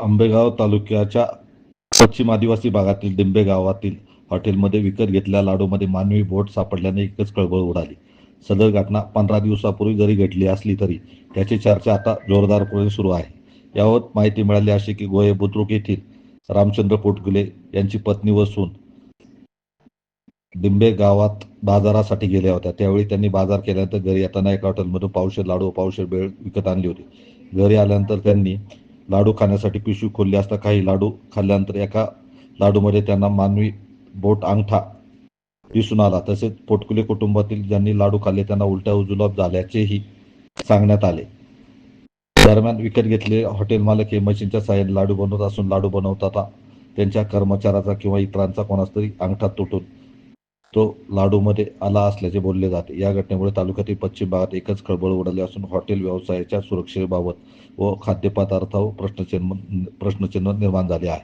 आंबेगाव तालुक्याच्या पश्चिम आदिवासी भागातील डिंबे गावातील हॉटेलमध्ये विकत घेतलेल्या लाडूमध्ये मानवी बोट सापडल्याने एकच कळबळ उडाली. सदर घटना पंधरा दिवसापूर्वी जरी घडली असली तरी त्याची चर्चा आता जोरदारपणे सुरू आहे. यावर माहिती मिळाली अशी की गोये बुद्रुक येथील रामचंद्र पोटगुले यांची पत्नी व सून डिंबे गावात बाजारासाठी गेल्या होत्या. त्यावेळी त्यांनी बाजार केल्यानंतर घरी येताना एका हॉटेलमधून पावशे लाडू पावशेर पावशे बेळ विकत आणली होती. घरी आल्यानंतर त्यांनी लाडू खाण्यासाठी पिशवी खोलली असता काही लाडू खाल्ल्यानंतर एका लाडूमध्ये त्यांना मानवी बोट अंगठा दिसून आला. तसेच पोटकुले कुटुंबातील ज्यांनी लाडू खाल्ले त्यांना उलट्या जुलाब झाल्याचेही सांगण्यात आले. दरम्यान विकत घेतलेले हॉटेल मालक हे मशीनच्या साहाय्याने लाडू बनवत असून लाडू बनवताना त्यांच्या कर्मचाऱ्याचा किंवा इतरांचा कोणाचा तरी अंगठा तुटून तो लाडूमध्ये आला असल्याचे बोलले जाते. या घटनेमुळे तालुक्यातील पश्चिम भागात एकच खळबळ उडाली असून हॉटेल व्यवसायाच्या सुरक्षेबाबत व खाद्यपदार्थावर प्रश्नचिन्ह प्रश्नचिन्ह निर्माण झाले आहे.